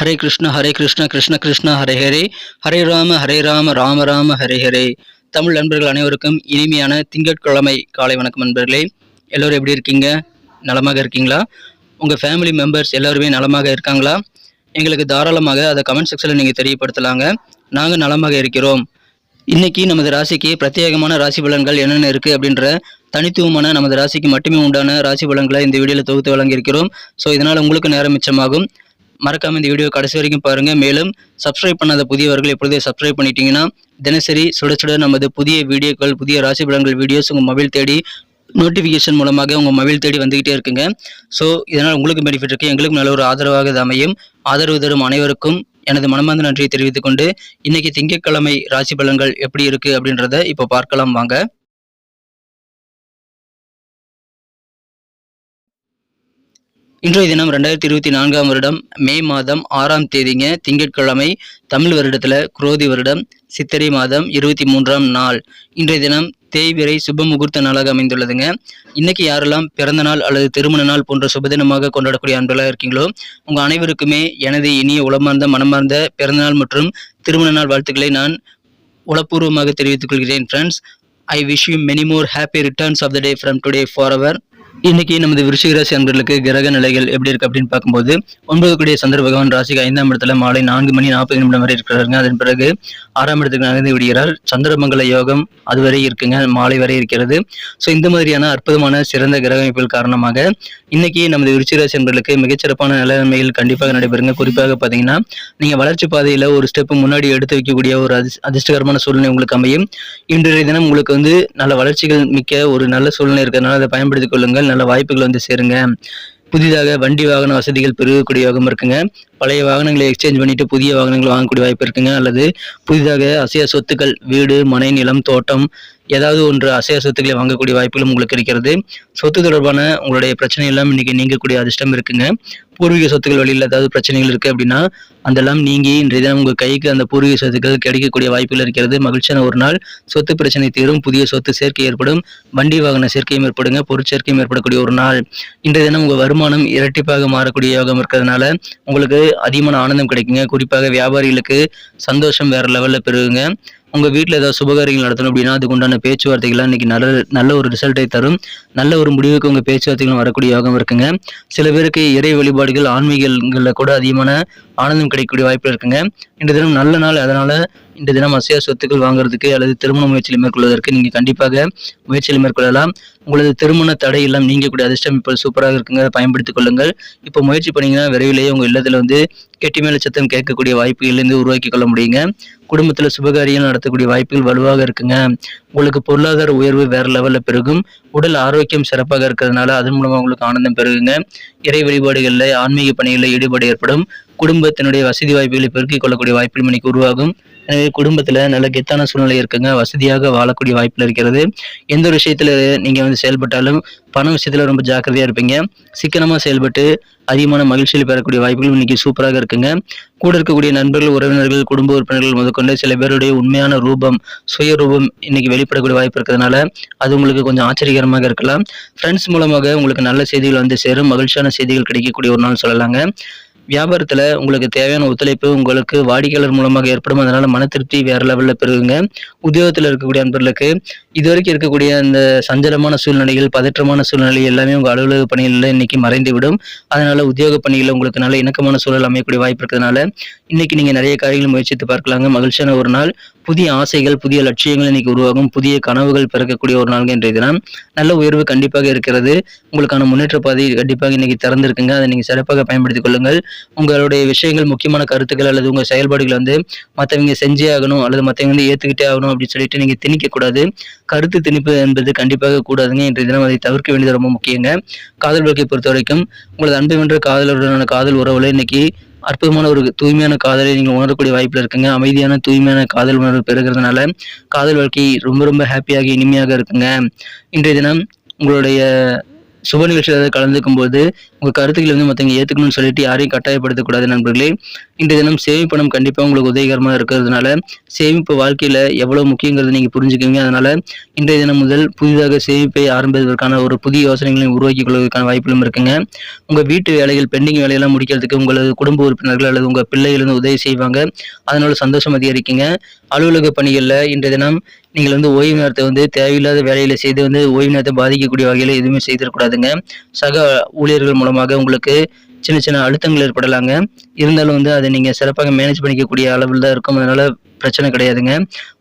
ஹரே கிருஷ்ண ஹரே கிருஷ்ண கிருஷ்ண கிருஷ்ண ஹரே ஹரே. ஹரே ராம ஹரே ராம ராம ராம ஹரே ஹரே. தமிழ் நண்பர்கள் அனைவருக்கும் இனிமையான திங்கட்கிழமை காலை வணக்கம் நண்பர்களே. எல்லோரும் எப்படி இருக்கீங்க? நலமாக இருக்கீங்களா? உங்கள் ஃபேமிலி மெம்பர்ஸ் எல்லாருமே நலமாக இருக்காங்களா? எங்களுக்கு தாராளமாக அதை கமெண்ட் செக்ஷனில் நீங்கள் தெரியப்படுத்தலாங்க. நாங்கள் நலமாக இருக்கிறோம். இன்னைக்கு நமது ராசிக்கு பிரத்யேகமான ராசி பலன்கள் என்னென்ன இருக்குது அப்படின்ற தனித்துவமான நமது ராசிக்கு மட்டுமே உண்டான ராசி பலன்களை இந்த வீடியோவில் தொகுத்து வழங்கியிருக்கிறோம். ஸோ இதனால் உங்களுக்கு நேரம் மிச்சமாகும். மறக்காமல் இந்த வீடியோ கடைசி வரைக்கும் பாருங்கள் மேலும் சப்ஸ்கிரைப் பண்ணாத புதியவர்கள் எப்பொழுதே சப்ஸ்கிரைப் பண்ணிட்டீங்கன்னா தினசரி சுட சுட நமது புதிய வீடியோக்கள் புதிய ராசி பலன்கள் வீடியோஸ் உங்கள் மொபைல் தேடி நோட்டிஃபிகேஷன் மூலமாக உங்கள் மொபைல் தேடி வந்துக்கிட்டே இருக்குங்க. ஸோ இதனால் உங்களுக்கு பெனிஃபிட் இருக்குது எங்களுக்கும் நல்ல ஒரு ஆதரவாக இது அமையும். ஆதரவு தரும் அனைவருக்கும் எனது மனமார்ந்த நன்றியை தெரிவித்துக்கொண்டு இன்றைக்கி திங்கட்கிழமை ராசி பலன்கள் எப்படி இருக்குது அப்படின்றத இப்போ பார்க்கலாம் வாங்க. இன்றைய தினம் ரெண்டாயிரத்தி இருபத்தி நான்காம் வருடம் மே மாதம் ஆறாம் தேதிங்க திங்கட்கிழமை தமிழ் வருடத்துல குரோதி வருடம் சித்திரை மாதம் இருபத்தி மூன்றாம் நாள். இன்றைய தினம் தேய்விரை சுப முகூர்த்த நாளாக அமைந்துள்ளதுங்க. இன்னைக்கு யாரெல்லாம் பிறந்த நாள் அல்லது திருமண நாள் போன்ற சுபதினமாக கொண்டாடக்கூடிய அன்பெல்லாம் இருக்கீங்களோ உங்க அனைவருக்குமே எனது இனிய உளமார்ந்த மனமார்ந்த பிறந்தநாள் மற்றும் திருமண நாள் வாழ்த்துக்களை நான் உளப்பூர்வமாக தெரிவித்துக் கொள்கிறேன் friends I wish you many more happy returns of the day from today for our இன்னைக்கு நமது விருச்சிக ராசி அன்பர்களுக்கு கிரக நிலைகள் எப்படி இருக்கு அப்படின்னு பார்க்கும்போது ஒன்பது கூடிய சந்திர பகவான் ராசிக்கு ஐந்தாம் இடத்துல மாலை நான்கு மணி நாற்பது நிமிடம் வரை இருக்கிறாருங்க. அதன் பிறகு ஆறாம் இடத்துக்கு நகர்ந்து விடுகிறார். சந்திரமங்கல யோகம் அதுவரை இருக்குங்க. மாலை வரை இருக்கிறது. ஸோ இந்த மாதிரியான அற்புதமான சிறந்த கிரக அமைப்புகள் காரணமாக இன்னைக்கு நமது விருச்சிக ராசி அன்பர்களுக்கு மிகச்சிறப்பான நிலைமைகள் கண்டிப்பாக நடைபெறுங்க. குறிப்பாக பார்த்தீங்கன்னா நீங்க வளர்ச்சி பாதையில ஒரு ஸ்டெப் முன்னாடி எடுத்து வைக்கக்கூடிய ஒரு அதிர்ஷ்டகரமான சூழ்நிலை உங்களுக்கு அமையும். இன்றைய தினம் உங்களுக்கு வந்து நல்ல வளர்ச்சிகள் மிக்க ஒரு நல்ல சூழ்நிலை இருக்கிறதுனால அதை பயன்படுத்திக் கொள்ளுங்கள். நல்ல வாய்ப்புகள் வந்து சேருங்க. புதிதாக வண்டி வாகன வசதிகள் பெருகக்கூடிய யோகம் இருக்குங்க. பழைய வாகனங்களை எக்ஸ்சேஞ்ச் பண்ணிட்டு புதிய வாகனங்கள் வாங்கக்கூடிய வாய்ப்பு இருக்குங்க. அல்லது புதிதாக அசைய சொத்துக்கள் வீடு மனை நிலம் தோட்டம் ஏதாவது ஒன்று அசைய சொத்துக்களை வாங்கக்கூடிய வாய்ப்புகளும் உங்களுக்கு இருக்கிறது. சொத்து தொடர்பான உங்களுடைய பிரச்சனை எல்லாம் இன்னைக்கு நீங்கக்கூடிய அதிர்ஷ்டம் இருக்குங்க. பூர்வீக சொத்துக்கள் வழியில் ஏதாவது பிரச்சனைகள் இருக்குது அப்படின்னா அதெல்லாம் நீங்கி இன்றைய தினம் உங்கள் கைக்கு அந்த பூர்வீக சொத்துக்கள் கிடைக்கக்கூடிய வாய்ப்புகள் இருக்கிறது. மகிழ்ச்சியான ஒரு நாள். சொத்து பிரச்சனை தீரும். புதிய சொத்து சேர்க்கை ஏற்படும். வண்டி வாகன சேர்க்கையும் ஏற்படுங்க. பொருட்சேர்க்கையும் ஏற்படக்கூடிய ஒரு நாள். இன்றைய தினம் உங்கள் வருமானம் இரட்டிப்பாக மாறக்கூடிய யோகம் இருக்கிறதுனால உங்களுக்கு அதிகமான ஆனந்தம் கிடைக்குங்க. குறிப்பாக வியாபாரிகளுக்கு சந்தோஷம் வேற லெவலில் பெருகுங்க. உங்க வீட்டில் ஏதாவது சுபகாரியங்கள் நடத்தணும் அப்படின்னா அதுக்கு உண்டான பேச்சுவார்த்தைகள்லாம் இன்னைக்கு நல்ல நல்ல ஒரு ரிசல்ட்டை தரும். நல்ல ஒரு முடிவுக்கு உங்க பேச்சுவார்த்தைகளும் வரக்கூடிய யோகம் இருக்குங்க. சில பேருக்கு இறை வழிபாடுகள் ஆன்மீகங்களில் கூட அதிகமான ஆனந்தம் கிடைக்கக்கூடிய வாய்ப்பு இருக்குங்க. இந்த தினம் நல்ல நாள் அதனால இந்த தினம் அசைய சொத்துக்கள் வாங்குறதுக்கு அல்லது திருமண முயற்சியில் மேற்கொள்வதற்கு நீங்கள் கண்டிப்பாக முயற்சியில் மேற்கொள்ளலாம். உங்களது திருமண தடை எல்லாம் நீங்கக்கூடிய அதிர்ஷ்டம் இப்போ சூப்பராக இருக்குங்க. பயன்படுத்திக் கொள்ளுங்கள். இப்போ முயற்சி பண்ணீங்கன்னா விரைவிலேயே உங்கள் இல்லத்தில் வந்து கெட்டி மேல சத்தம் கேட்கக்கூடிய வாய்ப்புகளிலிருந்து உருவாக்கி கொள்ள முடியுங்க. குடும்பத்தில் சுபகாரியம் நடத்தக்கூடிய வாய்ப்புகள் வலுவாக இருக்குங்க. உங்களுக்கு பொருளாதார உயர்வு வேற லெவலில் பெருகும். உடல் ஆரோக்கியம் சிறப்பாக இருக்கிறதுனால அதன் மூலமாக உங்களுக்கு ஆனந்தம் பெருகுங்க. இறை வழிபாடுகளில் ஆன்மீக பணிகளில் ஈடுபாடு ஏற்படும். குடும்பத்தினுடைய வசதி வாய்ப்புகளை பெருக்கிக் கொள்ளக்கூடிய வாய்ப்புகள் இன்னைக்கு உருவாகும். எனவே குடும்பத்துல நல்ல கெத்தான சூழ்நிலை இருக்குங்க. வசதியாக வாழக்கூடிய வாய்ப்புல இருக்கிறது. எந்த ஒரு விஷயத்துல நீங்க வந்து செயல்பட்டாலும் பண விஷயத்துல ரொம்ப ஜாக்கிரதையா இருப்பீங்க. சிக்கனமா செயல்பட்டு அதிகமான மகிழ்ச்சியில் பெறக்கூடிய வாய்ப்புகள் இன்னைக்கு சூப்பராக இருக்குங்க. கூட இருக்கக்கூடிய நண்பர்கள் உறவினர்கள் குடும்ப உறுப்பினர்கள் முதற்கொண்டு சில பேருடைய உண்மையான ரூபம் சுய ரூபம் இன்னைக்கு வெளிப்படக்கூடிய வாய்ப்பு இருக்கிறதுனால அது உங்களுக்கு கொஞ்சம் ஆச்சரியகரமாக இருக்கலாம். ஃப்ரெண்ட்ஸ் மூலமாக உங்களுக்கு நல்ல செய்திகள் வந்து சேரும். மகிழ்ச்சியான செய்திகள் கிடைக்கக்கூடிய ஒரு நாள் சொல்லலாங்க. வியாபாரத்தில் உங்களுக்கு தேவையான ஒத்துழைப்பு உங்களுக்கு வாடிக்கையாளர் மூலமாக ஏற்படும். அதனால் மன திருப்தி வேறு லெவலில் பெறுவீங்க உத்தியோகத்தில் இருக்கக்கூடிய நண்பர்களுக்கு இதுவரைக்கும் இருக்கக்கூடிய அந்த சஞ்சலமான சூழ்நிலைகள் பதற்றமான சூழ்நிலை எல்லாமே உங்கள் அலுவலக பணிகளில் இன்னைக்கு மறைந்து விடும் உத்தியோக பணிகளில் உங்களுக்கு நல்ல இணக்கமான சூழல் அமையக்கூடிய வாய்ப்பு இருக்கிறதுனால இன்னைக்கு நீங்கள் நிறைய காரியங்கள் முயற்சித்து பார்க்கலாங்க. மகிழ்ச்சியான ஒரு நாள். புதிய ஆசைகள் புதிய லட்சியங்கள் இன்னைக்கு உருவாகும். புதிய கனவுகள் பிறக்கக்கூடிய ஒரு நாள் இன்றைய தினம். நல்ல உயர்வு கண்டிப்பாக இருக்கிறது. உங்களுக்கான முன்னேற்ற பாதை கண்டிப்பாக இன்னைக்கு திறந்திருக்குங்க. அதை நீங்கள் சிறப்பாக பயன்படுத்திக் கொள்ளுங்கள். உங்களுடைய விஷயங்கள் முக்கியமான கருத்துக்கள் அல்லது உங்கள் செயல்பாடுகள் வந்து மற்றவங்க செஞ்சே ஆகணும் அல்லது மற்றவங்க வந்து ஏற்றுக்கிட்டே ஆகணும் அப்படின்னு சொல்லிட்டு நீங்கள் திணிக்கக்கூடாது. கருத்து திணிப்பு என்பது கண்டிப்பாக கூடாதுங்க. இன்றைய தினம் அதை தவிர்க்க வேண்டியது ரொம்ப முக்கியங்க. காதல் வாழ்க்கையை பொறுத்த வரைக்கும் உங்களது அன்பு வென்ற காதலருடனான காதல் உறவுல இன்னைக்கு அற்புதமான ஒரு தூய்மையான காதலை நீங்கள் உணரக்கூடிய வாய்ப்பில் இருக்குங்க. அமைதியான தூய்மையான காதல் உணர்வு பெறுகிறதுனால காதல் வாழ்க்கை ரொம்ப ரொம்ப ஹாப்பியாக இனிமையாக இருக்குங்க. இன்றைய தினம் உங்களுடைய சுப நிகழ்ச்சியில் கலந்துக்கும் போது உங்கள் கருத்துக்களை வந்து மற்றவங்க ஏற்றுக்கணும்னு சொல்லிட்டு யாரையும் கட்டாயப்படுத்தக்கூடாது நண்பர்களே. இன்றைய தினம் சேமிப்பணம் கண்டிப்பாக உங்களுக்கு உதவிகரமாக இருக்கிறதுனால சேமிப்பு வாழ்க்கையில் எவ்வளோ முக்கியங்கிறது நீங்கள் புரிஞ்சுக்குவீங்க. அதனால் இன்றைய தினம் முதல் புதிதாக சேமிப்பை ஆரம்பிப்பதற்கான ஒரு புதிய யோசனைகளையும் உருவாக்கிக் கொள்வதற்கான வாய்ப்புகளும் இருக்குங்க. உங்கள் வீட்டு வேலைகள் பெண்டிங் வேலையெல்லாம் முடிக்கிறதுக்கு உங்களது குடும்ப உறுப்பினர்கள் அல்லது உங்கள் பிள்ளைகள் வந்து உதவி செய்வாங்க. அதனால சந்தோஷம் அதிகரிக்குங்க. அலுவலக பணிகளில் இன்றைய தினம் நீங்கள் வந்து ஓய்வு நேரத்தை வந்து தேவையில்லாத வேலையில் செய்து வந்து ஓய்வு நேரத்தை பாதிக்கக்கூடிய வகையில் எதுவுமே செய்திடக்கூடாதுங்க. சக ஊழியர்கள் மூலமாக உங்களுக்கு சின்ன சின்ன அழுத்தங்கள் ஏற்படலாங்க. இருந்தாலும் வந்து அதை நீங்கள் சிறப்பாக மேனேஜ் பண்ணிக்கக்கூடிய அளவில் தான் இருக்கும். அதனால் பிரச்சனை கிடையாதுங்க.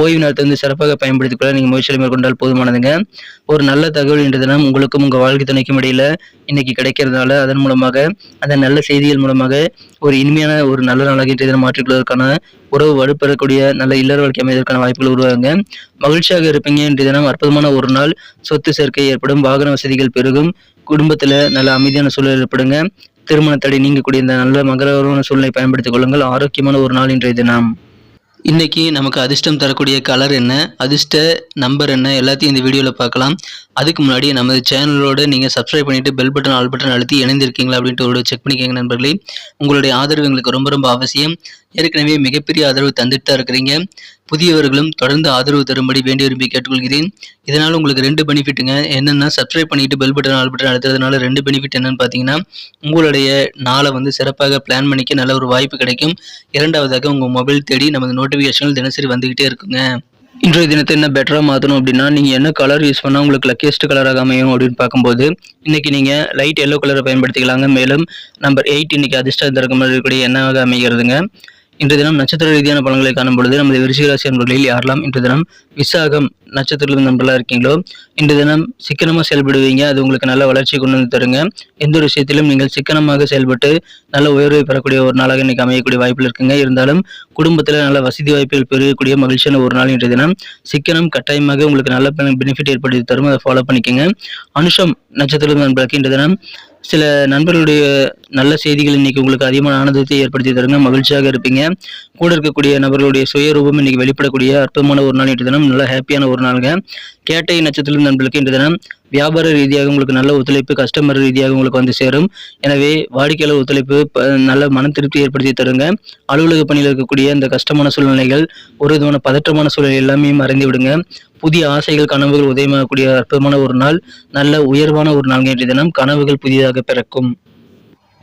ஓய்வு நேரத்தை வந்து சிறப்பாக பயன்படுத்தி கொள்ள நீங்கள் முயற்சியில் மேற்கொண்டால் போதுமானதுங்க. ஒரு நல்ல தகவல் இன்று தினம் உங்களுக்கும் உங்கள் வாழ்க்கை துணைக்கும் இடையில் இன்னைக்கு கிடைக்கிறதுனால அதன் மூலமாக அந்த நல்ல செய்திகள் மூலமாக ஒரு இனிமையான ஒரு நல்ல நாளாக இன்றைய தினம் மாற்றிக்கொள்வதற்கான உறவு வலுப்பெறக்கூடிய நல்ல இல்லற வாழ்க்கை அமைவதற்கான வாய்ப்புகள் உருவாகுங்க. மகிழ்ச்சியாக இருப்பீங்க. இன்றைய தினம் அற்புதமான ஒரு நாள். சொத்து சேர்க்கை ஏற்படும். வாகன வசதிகள் பெருகும். குடும்பத்தில் நல்ல அமைதியான சூழல் ஏற்படுங்க. திருமண தடை நீங்கக்கூடிய இந்த நல்ல மங்களகரமான சூழ்நிலை பயன்படுத்திக் கொள்ளுங்கள். ஆரோக்கியமான ஒரு நாள் இன்றைய தினம். இன்னைக்கு நமக்கு அதிர்ஷ்டம் தரக்கூடிய கலர் என்ன அதிர்ஷ்ட நம்பர் என்ன எல்லாத்தையும் இந்த வீடியோவில் பார்க்கலாம். அதுக்கு முன்னாடி நமது சேனலோடு நீங்கள் சப்ஸ்கிரைப் பண்ணிவிட்டு பெல் பட்டன் ஆல் பட்டன் அழுத்தி இணைந்திருக்கீங்களா அப்படின்ட்டு ஒரு செக் பண்ணிக்கோங்க நண்பர்களே. உங்களுடைய ஆதரவு எங்களுக்கு ரொம்ப ரொம்ப அவசியம். ஏற்கனவே மிகப்பெரிய ஆதரவு தந்துட்டு தான் இருக்கிறீங்க. புதியவர்களும் தொடர்ந்து ஆதரவு தரும்படி வேண்டி விரும்பி கேட்டுக்கொள்கிறேன். இதனால் உங்களுக்கு ரெண்டு பெனிஃபிட்டுங்க. என்னென்னா சப்ஸ்கிரைப் பண்ணிட்டு பெல் பட்டன் ஆல் பட்டன் அழுத்துறதுனால ரெண்டு பெனிஃபிட் என்னன்னு பார்த்தீங்கன்னா உங்களுடைய நாளை வந்து சிறப்பாக பிளான் பண்ணிக்க நல்ல ஒரு வாய்ப்பு கிடைக்கும். இரண்டாவதாக உங்கள் மொபைல் தேடி நமது நோட்டிஃபிகேஷன்கள் தினசரி வந்துக்கிட்டே இருக்குங்க. இன்றைய தினத்தை என்ன பெட்டராக மாற்றணும் அப்படின்னா நீங்கள் என்ன கலர் யூஸ் பண்ணால் உங்களுக்கு லக்கியஸ்ட் கலராக அமையும் அப்படின்னு பார்க்கும்போது இன்றைக்கி நீங்கள் லைட் எல்லோ கலரை பயன்படுத்திக்கலாங்க. மேலும் நம்பர் எயிட் இன்னைக்கு அதிர்ஷ்டம் தரக்கம் இருக்கக்கூடிய எண்ணாக அமைகிறதுங்க. இன்று தினம் நட்சத்திர ரீதியான பலன்களை காணும் பொழுது நமது விருச்சிகராசி நண்பர்களில் யாரெல்லாம் இன்று தினம் விசாகம் நட்சத்திரத்தில் நண்பர்களாக இருக்கீங்களோ இன்று தினம் சிக்கனமாக செயல்படுவீங்க. அது உங்களுக்கு நல்ல வளர்ச்சி கொண்டு வந்து தருங்க. எந்த ஒரு விஷயத்திலும் நீங்கள் சிக்கனமாக செயல்பட்டு நல்ல உயர்வை பெறக்கூடிய ஒரு நாளாக இன்னைக்கு அமையக்கூடிய வாய்ப்பில் இருக்குங்க. இருந்தாலும் குடும்பத்தில் நல்ல வசதி வாய்ப்புகள் பெறக்கூடிய மகிழ்ச்சியான ஒரு நாள் இன்று தினம். சிக்கனம் கட்டாயமாக உங்களுக்கு நல்ல பெனிஃபிட் ஏற்படுத்தி தரும். அதை ஃபாலோ பண்ணிக்கோங்க. அனுஷம் நட்சத்திரம் நண்பர்களுக்கு இன்று தினம் சில நண்பர்களுடைய நல்ல செய்திகள் இன்னைக்கு உங்களுக்கு அதிகமான ஆனந்தத்தை ஏற்படுத்தி தருங்க. மகிழ்ச்சியாக இருப்பீங்க. கூட இருக்கக்கூடிய நபர்களுடைய சுயரூபம் இன்னைக்கு வெளிப்படக்கூடிய அற்புதமான ஒரு நாள் இன்று தினம். நல்ல ஹாப்பியான ஒரு நாளுங்க. கேட்டை நட்சத்திரம் நண்பர்களுக்கு இன்று தினம் வியாபார ரீதியாக உங்களுக்கு நல்ல ஒத்துழைப்பு கஸ்டமர் ரீதியாக உங்களுக்கு வந்து சேரும். எனவே வாடிக்கையாளர் ஒத்துழைப்பு நல்ல மன திருப்தி ஏற்படுத்தி தருங்க. அலுவலக பணியில் இருக்கக்கூடிய அந்த கஷ்டமான சூழ்நிலைகள் ஒரு விதமான பதற்றமான சூழ்நிலை எல்லாமே மறைந்து விடுங்க. புதிய ஆசைகள் கனவுகள் உதயமாகக்கூடிய அற்புதமான ஒரு நாள் நல்ல உயர்வான ஒரு நாள் இன்றைய தினம் கனவுகள் புதிதாக பிறக்கும்.